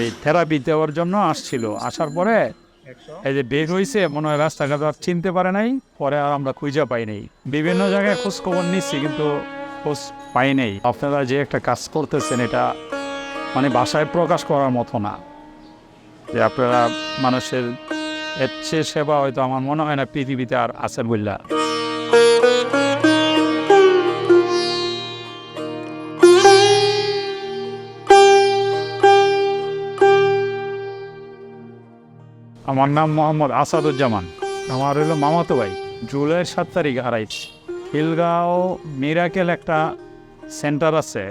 এই থেরাপি দেওয়ার জন্য আসছিল। আসার পরে এই যে বের হয়েছে মনে হয় রাস্তাঘাট আর চিনতে পারে নাই পরে আর আমরা খুঁজে পাই নাই। বিভিন্ন জায়গায় খোঁজ খবর নিচ্ছি কিন্তু খোঁজ পাই নাই। আপনারা যে একটা কাজ করতেছেন এটা মানে ভাষায় প্রকাশ করার মতো না। যে আপনারা মানুষের এর চেয়ে সেবা হয়তো আমার মনে হয় না পৃথিবীতে আর আছে বললা আমার নাম মোহাম্মদ আসাদুজ্জামান। আমার হলো মামাতো ভাই। জুলাইয়ের সাত তারিখ হারাইছি খিলগাঁও মিরাকেল একটা সেন্টার আছে।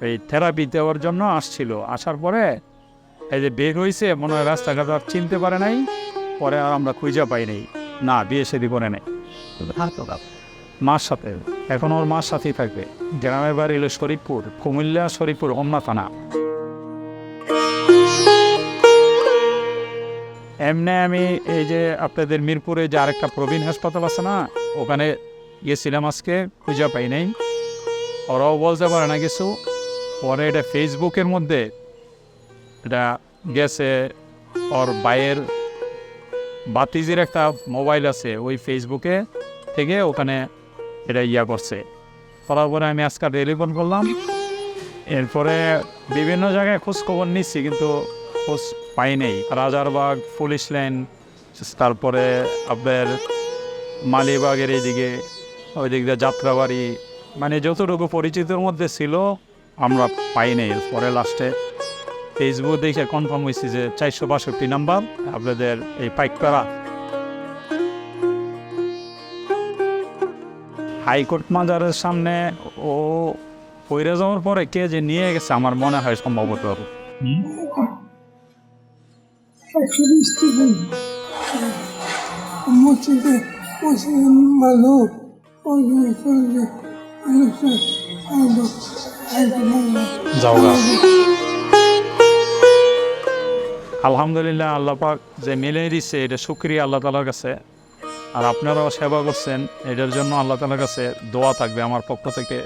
এই থেরাপি দেওয়ার জন্য আসছিল। আসার পরে এই যে বের হয়েছে মনে হয় রাস্তাঘাট আর চিনতে পারে নাই। পরে আর আমরা খুঁজে পাই নাই। না, বিয়ে সেদি করে নেই। মার সাথে। এখন ওর মার সাথেই থাকবে। গ্রামের বাড়ি হলো শরীফপুর, কুমিল্লা শরীফপুর হোমনা থানা। এমনি আমি এই যে আপনাদের মিরপুরে যে আরেকটা প্রবীণ হাসপাতাল আছে না, ওখানে গিয়েছিলাম আজকে, খুঁজে পাই নাই। ওরাও বলতে পারে না কিছু। পরে এটা ফেসবুকের মধ্যে এটা গেছে, ওর বাইয়ের বাতিজির একটা মোবাইল আছে ওই ফেসবুকে থেকে ওখানে এটা ইয়া করছে। করার পরে আমি আজকাল টেলিফোন করলাম। এরপরে বিভিন্ন জায়গায় খোঁজখবর নিচ্ছি, কিন্তু খোঁজ পাই নেই রাজারবাগ পুলিশ লাইন, তারপরে আপনার মালিবাগের এইদিকে ওই দিক দিয়ে যাত্রাবাড়ি। মানে যতটুকু পরিচিতর মধ্যে ছিল, আমরা পাই নাই পরে লাস্টে ফেসবুক দেখে কনফার্ম হয়েছে যে চারশো বাষট্টি নাম্বার আপনাদের এই পাইকপাড়া। হাইকোর্ট মাজারের সামনে ও পইরে যাওয়ার পরে কে যে নিয়ে গেছে, আমার মনে হয় সম্ভবত। একশো বিশ থেকে মসজিদে মানুষ আলহামদুলিল্লাহ আল্লাহ পাক যে মিলে দিচ্ছে এটা শুক্রিয়া আল্লাহ তালার কাছে। আর আপনারাও সেবা করছেন, এটার জন্য আল্লাহ তালার কাছে দোয়া থাকবে আমার পক্ষ থেকে।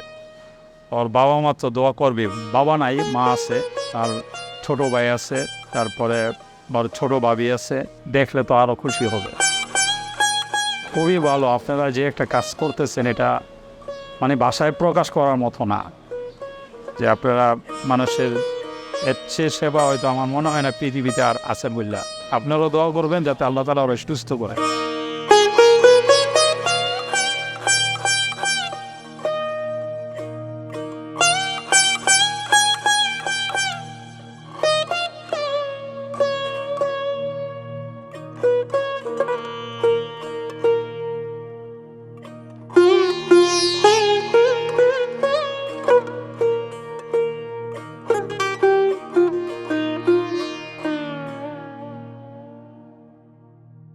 ওর বাবা মা তো দোয়া করবে, বাবা নাই, মা আছে আর ছোট ভাই আছে, তারপরে ওর ছোট ভাবি আছে, দেখলে তো আরও খুশি হবে। খুবই ভালো, আপনারা যে একটা কাজ করতেছেন এটা মানে ভাষায় প্রকাশ করার মতো না। যে আপনারা মানুষের এর সেবা হয়তো আমার মনে হয় না পৃথিবীতে আর আছে বললা আপনারাও দোয়া করবেন যাতে আল্লাহ তালা আরও সুস্থ করে।